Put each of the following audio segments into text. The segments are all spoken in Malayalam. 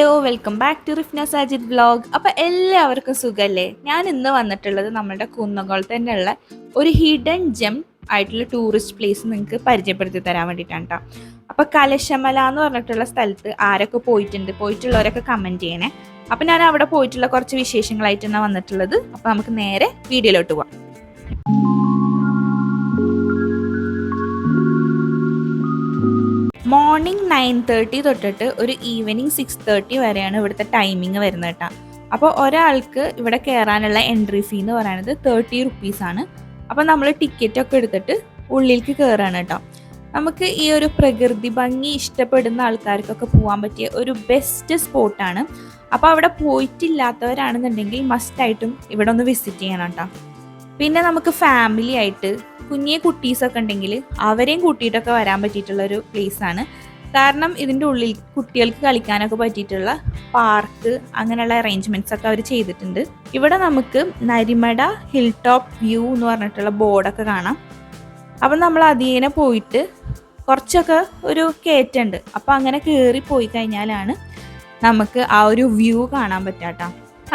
Hello welcome back to Rifna Sajid vlog. അപ്പോൾ എല്ലാവർക്കും സുഖല്ലേ? ഞാൻ ഇന്ന് വന്നിട്ടുള്ളത് നമ്മുടെ കുന്നംകുളം തന്നെയുള്ള ഒരു ഹിഡൻ ജെം ആയിട്ടുള്ള ടൂറിസ്റ്റ് പ്ലേസ് നിങ്ങൾക്ക് പരിചയപ്പെടുത്തി തരാൻ വേണ്ടിയിട്ടാണ് കേട്ടോ അപ്പോൾ കലശമല എന്ന് പറഞ്ഞിട്ടുള്ള സ്ഥലത്ത് ആരൊക്കെ പോയിട്ടുണ്ട്? പോയിട്ടുള്ളവരൊക്കെ കമന്റ് ചെയ്യണേ. അപ്പോൾ ഞാൻ അവിടെ പോയിട്ടുള്ള കുറച്ച് വിശേഷങ്ങളായിട്ടാണ് വന്നിട്ടുള്ളത്. അപ്പോൾ നമുക്ക് നേരെ വീഡിയോയിലോട്ട് പോവാം. മോർണിംഗ് നയൻ തേർട്ടി തൊട്ടിട്ട് ഒരു ഈവനിങ് സിക്സ് തേർട്ടി വരെയാണ് ഇവിടുത്തെ ടൈമിങ് വരുന്നത് കേട്ടോ അപ്പോൾ ഒരാൾക്ക് ഇവിടെ കയറാനുള്ള എൻട്രി ഫീ എന്ന് പറയുന്നത് തേർട്ടി റുപ്പീസാണ് അപ്പോൾ നമ്മൾ ടിക്കറ്റ് ഒക്കെ എടുത്തിട്ട് ഉള്ളിലേക്ക് കയറാണ് കേട്ടോ നമുക്ക് ഈ ഒരു പ്രകൃതി ഭംഗി ഇഷ്ടപ്പെടുന്ന ആൾക്കാർക്കൊക്കെ പോകാൻ പറ്റിയ ഒരു ബെസ്റ്റ് സ്പോട്ടാണ് അപ്പോൾ അവിടെ പോയിട്ടില്ലാത്തവരാണെന്നുണ്ടെങ്കിൽ മസ്റ്റായിട്ടും ഇവിടെ ഒന്ന് വിസിറ്റ് ചെയ്യണം കേട്ടോ പിന്നെ നമുക്ക് ഫാമിലി ആയിട്ട് കുഞ്ഞേ കുട്ടീസൊക്കെ ഉണ്ടെങ്കിൽ അവരെയും കൂട്ടിയിട്ടൊക്കെ വരാൻ പറ്റിയിട്ടുള്ളൊരു ആണ്. കാരണം ഇതിന്റെ ഉള്ളിൽ കുട്ടികൾക്ക് കളിക്കാനൊക്കെ പറ്റിയിട്ടുള്ള പാർക്ക് അങ്ങനെയുള്ള അറേഞ്ച്മെന്റ്സ് ഒക്കെ അവർ ചെയ്തിട്ടുണ്ട്. ഇവിടെ നമുക്ക് നരിമട ഹിൽ ടോപ്പ് വ്യൂ എന്ന് പറഞ്ഞിട്ടുള്ള ബോർഡൊക്കെ കാണാം. അപ്പം നമ്മൾ അതിനെ പോയിട്ട് കുറച്ചൊക്കെ ഒരു കയറ്റുണ്ട് അപ്പോൾ അങ്ങനെ കയറി പോയി കഴിഞ്ഞാലാണ് നമുക്ക് ആ ഒരു വ്യൂ കാണാൻ പറ്റാട്ടോ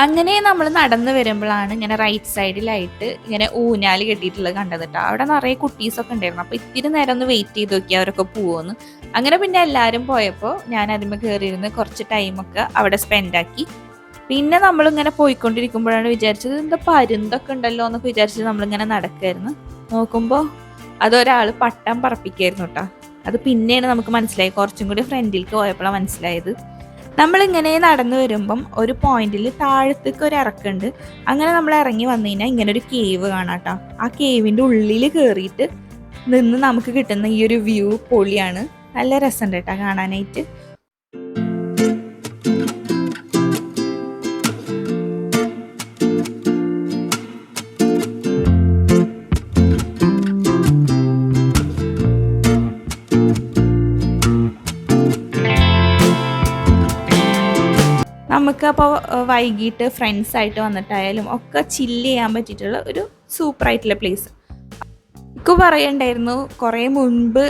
അങ്ങനെ നമ്മൾ നടന്നു വരുമ്പോഴാണ് ഇങ്ങനെ റൈറ്റ് സൈഡിലായിട്ട് ഇങ്ങനെ ഊഞ്ഞാൽ കെട്ടിയിട്ടുള്ളത് കണ്ടത് കേട്ടോ അവിടെ നിറയെ കുട്ടീസൊക്കെ ഉണ്ടായിരുന്നു. അപ്പോൾ ഇത്തിരി നേരം ഒന്ന് വെയിറ്റ് ചെയ്ത് നോക്കി അവരൊക്കെ പോവുമെന്ന് അങ്ങനെ പിന്നെ എല്ലാവരും പോയപ്പോൾ ഞാൻ അതിന്മേൽ കയറിയിരുന്ന് കുറച്ച് ടൈമൊക്കെ അവിടെ സ്പെൻഡ് ആക്കി. പിന്നെ നമ്മളിങ്ങനെ പോയിക്കൊണ്ടിരിക്കുമ്പോഴാണ് വിചാരിച്ചത് എന്താ പരുന്തൊക്കെ ഉണ്ടല്ലോ എന്നൊക്കെ വിചാരിച്ച് നമ്മളിങ്ങനെ നടക്കായിരുന്നു. നോക്കുമ്പോൾ അതൊരാൾ പട്ടം പറപ്പിക്കായിരുന്നു കേട്ടോ അത് പിന്നെയാണ് നമുക്ക് മനസ്സിലായി കുറച്ചും കൂടി ഫ്രണ്ടിലേക്ക് പോയപ്പോഴാണ് മനസ്സിലായത്. നമ്മളിങ്ങനെ നടന്നു വരുമ്പം ഒരു പോയിന്റിൽ താഴത്തേക്ക് ഒരു ഇറക്കുണ്ട്. അങ്ങനെ നമ്മൾ ഇറങ്ങി വന്നു കഴിഞ്ഞാൽ ഇങ്ങനെ ഒരു കേവ് കാണാം കേട്ടോ ആ കേവിന്റെ ഉള്ളിൽ കയറിയിട്ട് നിന്ന് നമുക്ക് കിട്ടുന്ന ഈ ഒരു വ്യൂ പൊളിയാണ്. നല്ല രസമുണ്ട് കേട്ടോ കാണാനായിട്ട്. നമുക്ക് അപ്പോൾ വൈകിട്ട് ഫ്രണ്ട്സായിട്ട് വന്നിട്ടായാലും ഒക്കെ ചില്ല് ചെയ്യാൻ പറ്റിയിട്ടുള്ള ഒരു സൂപ്പർ ആയിട്ടുള്ള പ്ലേസ് ഇക്കു പറയണ്ടായിരുന്നു കുറേ മുൻപ്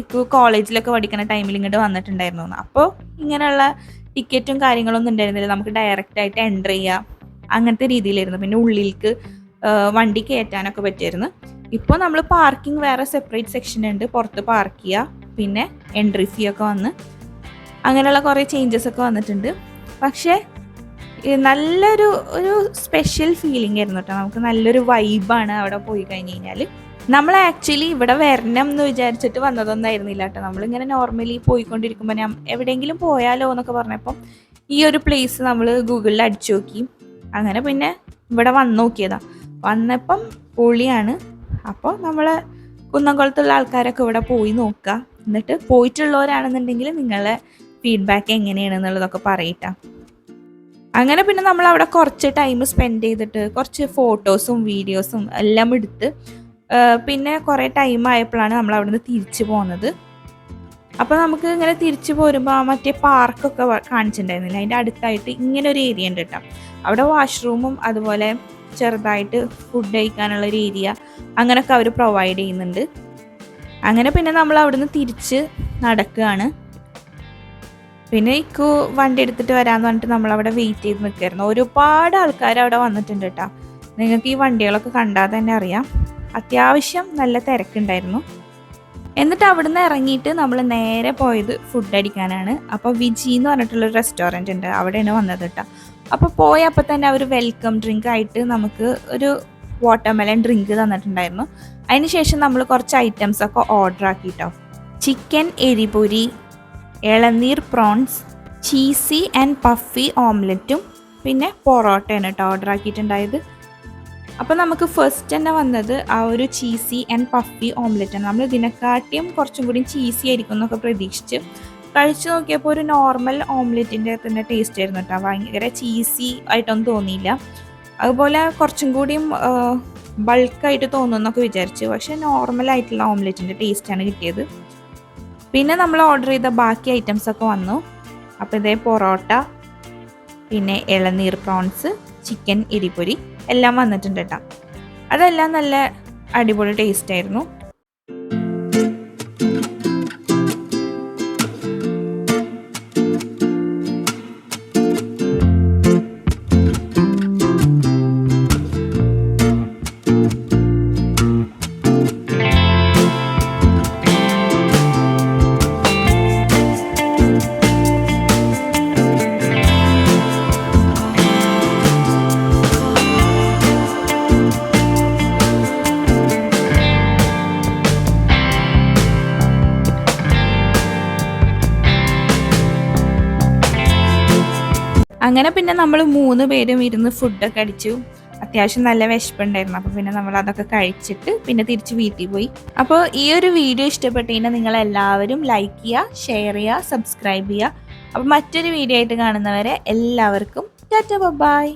ഇക്കു കോളേജിലൊക്കെ പഠിക്കുന്ന ടൈമിൽ ഇങ്ങോട്ട് വന്നിട്ടുണ്ടായിരുന്നു. അപ്പോൾ ഇങ്ങനെയുള്ള ടിക്കറ്റും കാര്യങ്ങളൊന്നും ഉണ്ടായിരുന്നില്ല. നമുക്ക് ഡയറക്റ്റായിട്ട് എന്റർ ചെയ്യാം അങ്ങനത്തെ രീതിയിലായിരുന്നു. പിന്നെ ഉള്ളിലേക്ക് വണ്ടി കയറ്റാനൊക്കെ പറ്റിയായിരുന്നു. ഇപ്പോൾ നമ്മൾ പാർക്കിംഗ് വേറെ സെപ്പറേറ്റ് സെക്ഷൻ ഉണ്ട്. പുറത്ത് പാർക്ക് ചെയ്യുക പിന്നെ എൻട്രി ഫീ ഒക്കെ വന്ന് അങ്ങനെയുള്ള കുറേ ചേഞ്ചസ് ഒക്കെ വന്നിട്ടുണ്ട്. പക്ഷേ നല്ലൊരു ഒരു സ്പെഷ്യൽ ഫീലിംഗ് ആയിരുന്നു കേട്ടോ നമുക്ക് നല്ലൊരു വൈബാണ് അവിടെ പോയി കഴിഞ്ഞ് കഴിഞ്ഞാൽ നമ്മൾ ആക്ച്വലി ഇവിടെ വരണം എന്ന് വിചാരിച്ചിട്ട് വന്നതൊന്നായിരുന്നില്ല കേട്ടോ നമ്മളിങ്ങനെ നോർമലി പോയിക്കൊണ്ടിരിക്കുമ്പോൾ ഞാൻ എവിടെയെങ്കിലും പോയാലോ എന്നൊക്കെ പറഞ്ഞപ്പം ഈ ഒരു പ്ലേസ് നമ്മൾ ഗൂഗിളിൽ അടിച്ചു നോക്കി. അങ്ങനെ പിന്നെ ഇവിടെ വന്നു നോക്കിയതാ. വന്നപ്പം പൊളിയാണ്. അപ്പോൾ നമ്മൾ കുന്നംകുളത്തുള്ള ആൾക്കാരൊക്കെ ഇവിടെ പോയി നോക്കുക എന്നിട്ട് പോയിട്ടുള്ളവരാണെന്നുണ്ടെങ്കിൽ നിങ്ങളെ ഫീഡ്ബാക്ക് എങ്ങനെയാണെന്നുള്ളതൊക്കെ പറയട്ടാ. അങ്ങനെ പിന്നെ നമ്മൾ അവിടെ കുറച്ച് ടൈം സ്പെൻഡ് ചെയ്തിട്ട് കുറച്ച് ഫോട്ടോസും വീഡിയോസും എല്ലാം എടുത്ത് പിന്നെ കുറേ ടൈം ആയപ്പോഴാണ് നമ്മൾ അവിടുന്ന് തിരിച്ചു പോകുന്നത് അപ്പോൾ നമുക്ക് ഇങ്ങനെ തിരിച്ചു പോരുമ്പോൾ മറ്റേ പാർക്കൊക്കെ കാണിച്ചിട്ടുണ്ടായിരുന്നില്ല? അതിന്റെ അടുത്തായിട്ട് ഇങ്ങനെ ഒരു ഏരിയ ഉണ്ട് കേട്ടോ. അവിടെ വാഷ്റൂമും അതുപോലെ ചെറുതായിട്ട് ഫുഡ് കഴിക്കാനുള്ള ഒരു ഏരിയ അങ്ങനെയൊക്കെ അവർ പ്രൊവൈഡ് ചെയ്യുന്നുണ്ട്. അങ്ങനെ പിന്നെ നമ്മൾ അവിടുന്ന് തിരിച്ച് നടക്കുകയാണ്. പിന്നെ ഇക്കു വണ്ടി എടുത്തിട്ട് വരാന്ന് പറഞ്ഞിട്ട് നമ്മൾ അവിടെ വെയിറ്റ് ചെയ്ത് നിൽക്കായിരുന്നു ഒരുപാട് ആൾക്കാർ അവിടെ വന്നിട്ടുണ്ട് കേട്ടോ നിങ്ങൾക്ക് ഈ വണ്ടികളൊക്കെ കണ്ടാൽ തന്നെ അറിയാം. അത്യാവശ്യം നല്ല തിരക്കുണ്ടായിരുന്നു. എന്നിട്ട് അവിടുന്ന് ഇറങ്ങിയിട്ട് നമ്മൾ നേരെ പോയത് ഫുഡ് അടിക്കാനാണ്. അപ്പോൾ വിജി എന്ന് പറഞ്ഞിട്ടുള്ളൊരു റെസ്റ്റോറന്റ് ഉണ്ട്. അവിടെയാണ് വന്നത് കേട്ടോ അപ്പോൾ പോയപ്പോൾ തന്നെ അവർ വെൽക്കം ഡ്രിങ്ക് ആയിട്ട് നമുക്ക് ഒരു വാട്ടർമെലൺ ഡ്രിങ്ക് തന്നിട്ടുണ്ടായിരുന്നു. അതിനുശേഷം നമ്മൾ കുറച്ച് ഐറ്റംസ് ഒക്കെ ഓർഡർ ആക്കിയിട്ടോ ചിക്കൻ എരിപൊരി ഇളനീർ പ്രോൺസ് ചീസി ആൻഡ് പഫി ഓംലെറ്റും പിന്നെ പൊറോട്ടയാണ് കേട്ടോ ഓർഡർ ആക്കിയിട്ടുണ്ടായത്. അപ്പോൾ നമുക്ക് ഫസ്റ്റ് തന്നെ വന്നത് ആ ഒരു ചീസി ആൻഡ് പഫി ഓംലെറ്റാണ് നമ്മൾ ഇതിനെക്കാട്ടിയും കുറച്ചും കൂടി ചീസി ആയിരിക്കും എന്നൊക്കെ പ്രതീക്ഷിച്ച് കഴിച്ചു നോക്കിയപ്പോൾ ഒരു നോർമൽ ഓംലെറ്റിന്റെ തന്നെ ടേസ്റ്റ് ആയിരുന്നു കേട്ടോ. ഭയങ്കര ചീസി ആയിട്ടൊന്നും തോന്നിയില്ല. അതുപോലെ കുറച്ചും കൂടിയും ബൾക്കായിട്ട് തോന്നുമെന്നൊക്കെ വിചാരിച്ചു. പക്ഷേ നോർമൽ ആയിട്ടുള്ള ഓംലെറ്റിന്റെ ടേസ്റ്റാണ് കിട്ടിയത്. പിന്നെ നമ്മൾ ഓർഡർ ചെയ്ത ബാക്കി ഐറ്റംസ് ഒക്കെ വന്നു. അപ്പോൾ ഇതേ പൊറോട്ട പിന്നെ ഇളനീർ പ്രോൺസ് ചിക്കൻ എരിപ്പൊരി എല്ലാം വന്നിട്ടുണ്ട് കേട്ടോ അതെല്ലാം നല്ല അടിപൊളി ടേസ്റ്റ് ആയിരുന്നു. അങ്ങനെ പിന്നെ നമ്മൾ മൂന്ന് പേരും ഇരുന്ന് ഫുഡൊക്കെ അടിച്ചു. അത്യാവശ്യം നല്ല വിശപ്പുണ്ടായിരുന്നു. അപ്പോൾ പിന്നെ നമ്മൾ അതൊക്കെ കഴിച്ചിട്ട് പിന്നെ തിരിച്ച് വീട്ടിൽ പോയി. അപ്പോൾ ഈ ഒരു വീഡിയോ ഇഷ്ടപ്പെട്ടതിനെ നിങ്ങൾ എല്ലാവരും ലൈക്ക് ചെയ്യുക ഷെയർ ചെയ്യുക സബ്സ്ക്രൈബ് ചെയ്യുക. അപ്പോൾ മറ്റൊരു വീഡിയോ ആയിട്ട് കാണുന്നവരെ എല്ലാവർക്കും ടാറ്റ ബൈ